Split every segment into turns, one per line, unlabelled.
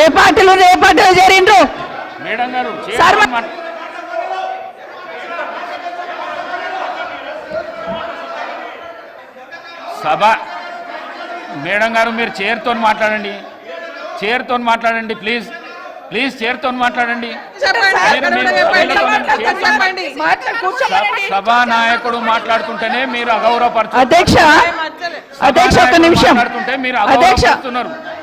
ఏ పార్టీలు ఏ పార్టీలో చేరిండ్రు?
సభ మేడం గారు మీరు చైర్తో మాట్లాడండి. చైర్తో మాట్లాడండి ప్లీజ్. ప్లీజ్ చైర్తో మాట్లాడండి. సభా నాయకుడు మాట్లాడుతుంటేనే మీరు అగౌరవపరచు
అధ్యక్ష అధ్యక్ష ఒక నిమిషం.
మాట్లాడుతుంటే మీరు
అధ్యక్ష
అగౌరవపరుస్తున్నారు.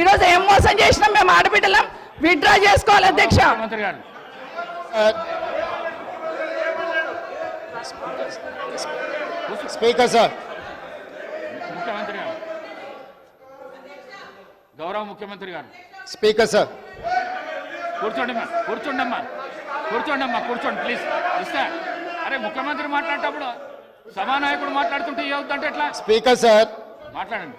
ఈరోజు ఏం మోసం చేసినాం మేము ఆడబిడ్డలం? విత్డ్రా చేసుకోవాలి అధ్యక్ష.
Speaker sir.
ముఖ్యమంత్రి గారు. గౌరవ ముఖ్యమంత్రి గారు.
Speaker sir.
కూర్చోండి అమ్మా కూర్చోండి అమ్మా. కూర్చోండి అమ్మా కూర్చోండి ప్లీజ్ ఇస్తా. అరే ముఖ్యమంత్రి మాట్లాడేటప్పుడు సభానాయకుడు మాట్లాడుతుంటే ఏవుతుంటే ఎట్లా?
Speaker sir.
మాట్లాడండి.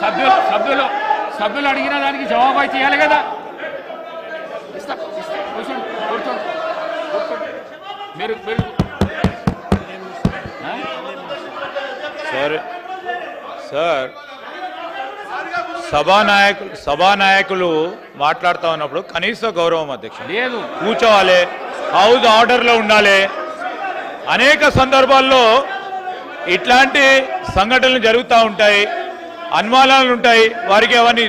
సభ్యులు సభ్యులు సభ్యులు అడిగిన దానికి జవాబు అయితే ఇవ్వాలి కదా. ఇస్తా ఇస్తా కూర్చోండి కూర్చోండి కూర్చోండి. మీరు?
సార్ సార్ సభానాయకులు సభానాయకులు మాట్లాడుతూ ఉన్నప్పుడు కనీస గౌరవం అధ్యక్ష.
లేదు.
కూర్చోవాలి హౌస్ ఆర్డర్లో ఉండాలి. అనేక సందర్భాల్లో ఇట్లాంటి సంఘటనలు జరుగుతూ ఉంటాయి. అనుమానాలు ఉంటాయి. వారికి అవన్నీ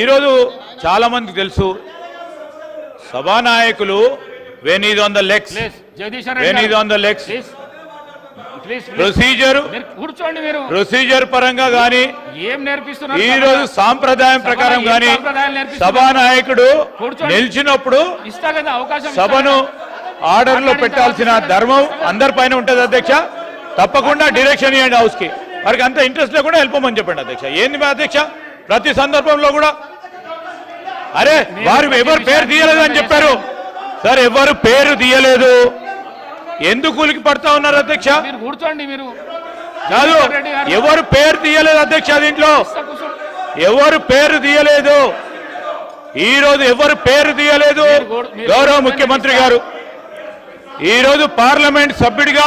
ఈరోజు చాలామందికి తెలుసు. సభానాయకులు when is on the legs when is on the legs. Procedure.
కూర్చోండి మీరు.
ప్రొసీజర్ పరంగా కానీ
ఏం నేర్పిస్తున్నారు?
ఈ రోజు సాంప్రదాయం ప్రకారం
నేర్పిస్తున్నారు?
సభానాయకుడు. నిలిచినప్పుడు
ఇస్తా కదా అవకాశం ఇస్తా
సభను. ఆర్డర్లో పెట్టాల్సిన ధర్మం అందరి పైన ఉంటుంది అధ్యక్ష. తప్పకుండా డైరెక్షన్ ఇవ్వండి హౌస్కి. వారికి అంత ఇంట్రెస్ట్ లేకుండా వెళ్ళిపోమని చెప్పండి అధ్యక్ష. ఏంది మా అధ్యక్ష? ప్రతి సందర్భంలో కూడా అరే వారు ఎవరు పేరు తీయలేదు అని చెప్పారు. సార్ ఎవరు పేరు తీయలేదు. ఎందుకు ఉలికి పడతా ఉన్నారు అధ్యక్ష?
కూర్చోండి మీరు.
కాదు. ఎవరు పేరు తీయలేదు అధ్యక్ష దీంట్లో. ఎవరు పేరు తీయలేదు? ఈ రోజు ఎవరు పేరు తీయలేదు? గౌరవ ముఖ్యమంత్రి. గారు. ఈ రోజు పార్లమెంట్ సభ్యుడిగా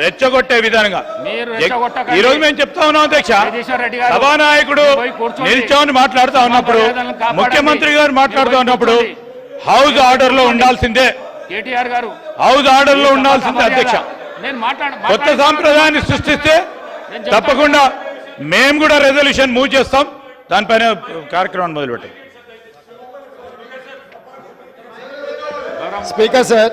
రెచ్చగొట్టే విధంగా. ఈ రోజు మేము చెప్తా ఉన్నాం అధ్యక్ష సభానాయకుడు. నిల్చొని మాట్లాడుతూ ఉన్నప్పుడు. ముఖ్యమంత్రి గారు మాట్లాడుతూ ఉన్నప్పుడు. హౌస్ ఆర్డర్లో ఉండాల్సిందే
కేటీఆర్ గారు
హౌస్ ఆర్డర్లో ఉండాల్సిందే అధ్యక్ష
నేను మాట్లాడ
కొత్త. సాంప్రదాయాన్ని సృష్టిస్తే. తప్పకుండా మేము కూడా రెజల్యూషన్ మూవ్ చేస్తాం దానిపైన కార్యక్రమాన్ని మొదలుపెట్టాం
స్పీకర్ సార్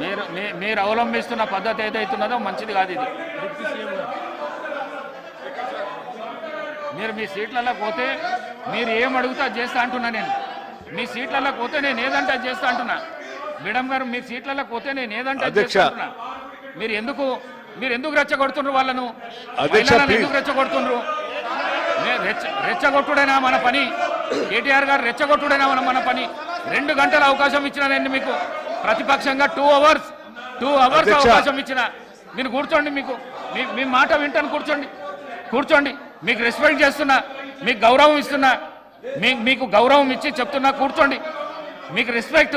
మీరు మీరు అవలంబిస్తున్న పద్ధతి ఏదైతున్నదో మంచిది కాదు ఇది. మీరు మీ సీట్లలో పోతే మీరు ఏం అడుగుతా అది చేస్తా అంటున్నా నేను. మీ సీట్లలో పోతే నేను ఏదంటే అది చేస్తా అంటున్నా. మేడం గారు మీ సీట్లలో పోతే నేను ఏదంటే. చేస్తా అంటున్నా. మీరు ఎందుకు మీరు ఎందుకు రెచ్చగొడుతుండ్రు వాళ్ళను. ఎందుకు రెచ్చగొడుతుండ్రు మే- రెచ్చ రెచ్చగొట్టుడైనా మన పని? కేటీఆర్ గారు రెచ్చగొట్టుడైనా మన మన పని? రెండు గంటల అవకాశం ఇచ్చిన నేను మీకు. ప్రతిపక్షంగా టూ అవర్స్ టూ అవర్స్. అవకాశం ఇచ్చిన. మీరు కూర్చోండి మీకు. మీ మీ మాట వింటాను కూర్చోండి. కూర్చోండి. మీకు రెస్పెక్ట్ చేస్తున్నా మీకు గౌరవం ఇస్తున్నా మీ మీకు గౌరవం ఇచ్చి చెప్తున్నా కూర్చోండి. మీకు రెస్పెక్ట్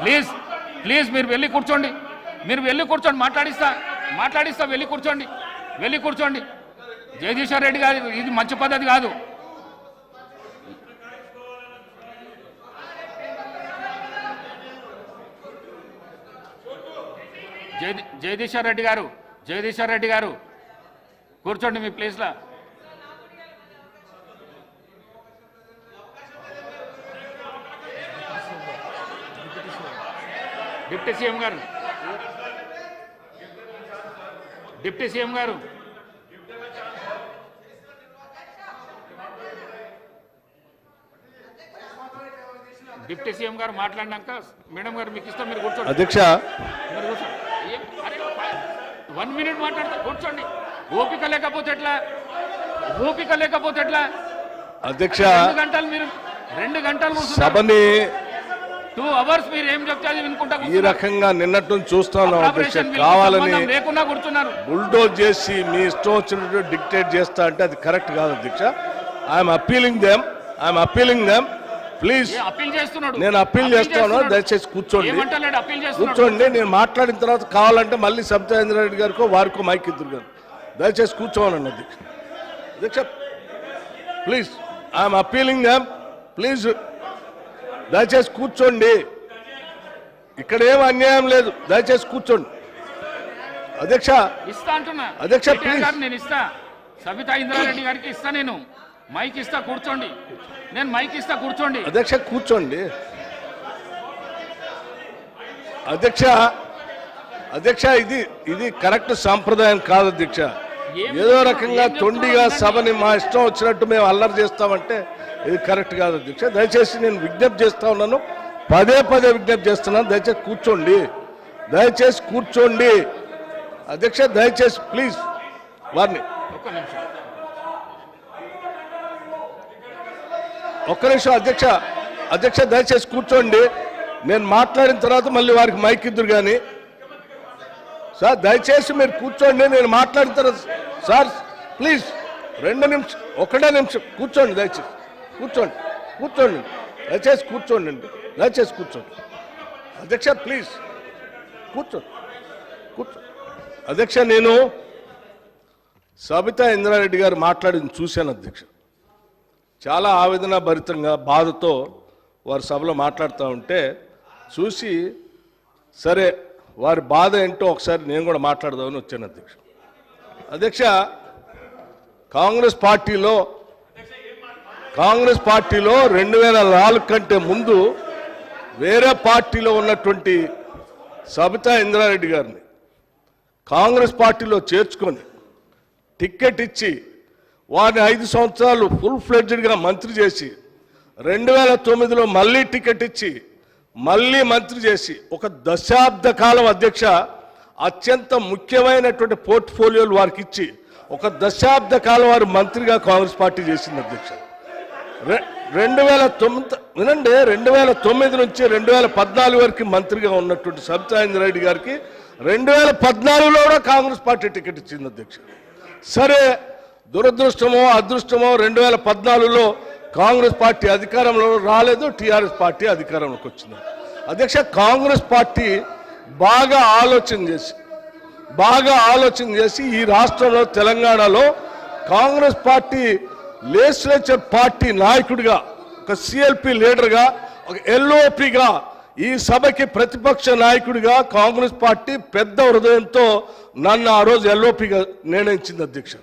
ప్లీజ్ ప్లీజ్ మీరు వెళ్ళి కూర్చోండి. మీరు వెళ్ళి కూర్చోండి మాట్లాడిస్తా. మాట్లాడిస్తా వెళ్ళి కూర్చోండి. వెళ్ళి కూర్చోండి. జగదీశ్వర్ రెడ్డి గారు ఇది మంచి పద్ధతి కాదు. జగదీశ్వర్ రెడ్డి గారు జగదీశ్వర్ రెడ్డి గారు. కూర్చోండి మీ ప్లేస్లో డిప్యూటీ సీఎం గారు. డిప్యూటీ సీఎం గారు. డిప్యూటీ సీఎం గారు మాట్లాడినాక మేడం గారు మీకు ఇస్తాం మీరు కూర్చోండి.
అధ్యక్ష.
మీరు కూర్చోండి. వన్ మినిట్ మాట్లాడితే కూర్చోండి. ఓపిక లేకపోతే ఎట్లా? ఓపిక లేకపోతే ఎట్లా?
అధ్యక్ష
గంటలు మీరు రెండు గంటలు
సభని
టూ అవర్స్ మీరు ఏం చెప్తే అది వినుకుంటా
ఈ. రకంగా నిన్నటి నుంచి చూస్తున్నాం అధ్యక్ష.
ఆపరేషన్ వీళ్ళకి
కావాలని
లేకున్నా కూర్చున్నారు.
బుల్డోజ్ చేసి మీ ఇష్టం వచ్చినట్టు డిక్టేట్ చేస్తా అంటే అది కరెక్ట్ కాదు అధ్యక్ష. I'm appealing them I'm appealing them please నేను అప్పీల్ చేస్తాను. దయచేసి కూర్చోండి. కూర్చోండి నేను మాట్లాడిన తర్వాత కావాలంటే మళ్ళీ సత్యేంద్ర రెడ్డి గారికో వారికో మైక్ ఇద్దరు గారు దయచేసి అధ్యక్ష అధ్యక్ష please I'm appealing them please దయచేసి కూర్చోండి. ఇక్కడ ఏం అన్యాయం లేదు. దయచేసి కూర్చోండి. అధ్యక్ష
ఇస్తా అంటున్నా.
అధ్యక్ష.
గారు నేను ఇస్తా. సబితా ఇంద్రారెడ్డి గారికి ఇస్తా నేను. మైక్ ఇస్తా కూర్చోండి. నేను మైక్ ఇస్తా కూర్చోండి.
అధ్యక్ష కూర్చోండి. అధ్యక్ష అధ్యక్ష ఇది ఇది కరెక్ట్ సాంప్రదాయం కాదు అధ్యక్ష. ఏదో? రకంగా? తొండిగా. సభని మా ఇష్టం వచ్చినట్టు మేము అల్లరి చేస్తామంటే ఇది కరెక్ట్ కాదు అధ్యక్ష. దయచేసి నేను విజ్ఞప్తి చేస్తా ఉన్నాను. పదే పదే విజ్ఞప్తి చేస్తున్నాను. దయచేసి కూర్చోండి. దయచేసి కూర్చోండి. అధ్యక్ష దయచేసి ప్లీజ్ వారిని.
ఒక్క నిమిషం.
ఒక్క నిమిషం అధ్యక్ష అధ్యక్ష దయచేసి కూర్చోండి. నేను మాట్లాడిన తర్వాత మళ్ళీ వారికి మైక్ ఇద్దరు కానీ సార్ దయచేసి మీరు కూర్చోండి నేను మాట్లాడిన తర్వాత సార్ ప్లీజ్ రెండు నిమిషం ఒకటే నిమిషం కూర్చోండి దయచేసి. కూర్చోండి కూర్చోండి దయచేసి కూర్చోండి అండి దయచేసి కూర్చోండి. అధ్యక్ష ప్లీజ్ కూర్చోండి కూర్చో అధ్యక్ష నేను సబితా ఇంద్రారెడ్డి గారు మాట్లాడింది చూశాను అధ్యక్ష. చాలా ఆవేదన భరితంగా బాధతో వారు సభలో మాట్లాడుతూ ఉంటే చూసి సరే వారి బాధ ఏంటో ఒకసారి నేను కూడా మాట్లాడదామని వచ్చాను అధ్యక్ష. అధ్యక్ష కాంగ్రెస్ పార్టీలో కాంగ్రెస్ పార్టీలో రెండు వేల నాలుగు కంటే ముందు వేరే పార్టీలో ఉన్నటువంటి సబితా ఇంద్రారెడ్డి గారిని కాంగ్రెస్ పార్టీలో చేర్చుకొని టిక్కెట్ ఇచ్చి వారిని ఐదు సంవత్సరాలు ఫుల్ ఫ్లెడ్జ్డ్గా మంత్రి చేసి రెండు వేల తొమ్మిదిలో మళ్ళీ టికెట్ ఇచ్చి మళ్ళీ మంత్రి చేసి ఒక దశాబ్ద కాలం అధ్యక్ష అత్యంత ముఖ్యమైనటువంటి పోర్ట్ఫోలియోలు వారికి ఇచ్చి ఒక దశాబ్ద కాలం వారు మంత్రిగా కాంగ్రెస్ పార్టీ చేసింది అధ్యక్ష. రె- రెండు వేల తొమ్మిది వినండి రెండు వేల తొమ్మిది నుంచి రెండు వేల పద్నాలుగు వరకు మంత్రిగా ఉన్నటువంటి సబితాయింద్ర రెడ్డి గారికి రెండు వేల పద్నాలుగులో కూడా కాంగ్రెస్ పార్టీ టికెట్ ఇచ్చింది అధ్యక్ష. సరే దురదృష్టమో అదృష్టమో రెండు వేల పద్నాలుగులో కాంగ్రెస్ పార్టీ అధికారంలో రాలేదు టీఆర్ఎస్ పార్టీ అధికారంలోకి వచ్చింది. అధ్యక్ష కాంగ్రెస్ పార్టీ బాగా ఆలోచన చేసి బాగా ఆలోచన చేసి ఈ రాష్ట్రంలో తెలంగాణలో కాంగ్రెస్ పార్టీ లెజిస్లేచర్ పార్టీ నాయకుడిగా ఒక సిఎల్పి లీడర్గా ఒక ఎల్ఓపిగా ఈ సభకి ప్రతిపక్ష నాయకుడిగా కాంగ్రెస్ పార్టీ పెద్ద హృదయంతో నన్ను ఆ రోజు ఎల్ఓపిగా నిర్ణయించింది అధ్యక్షుడు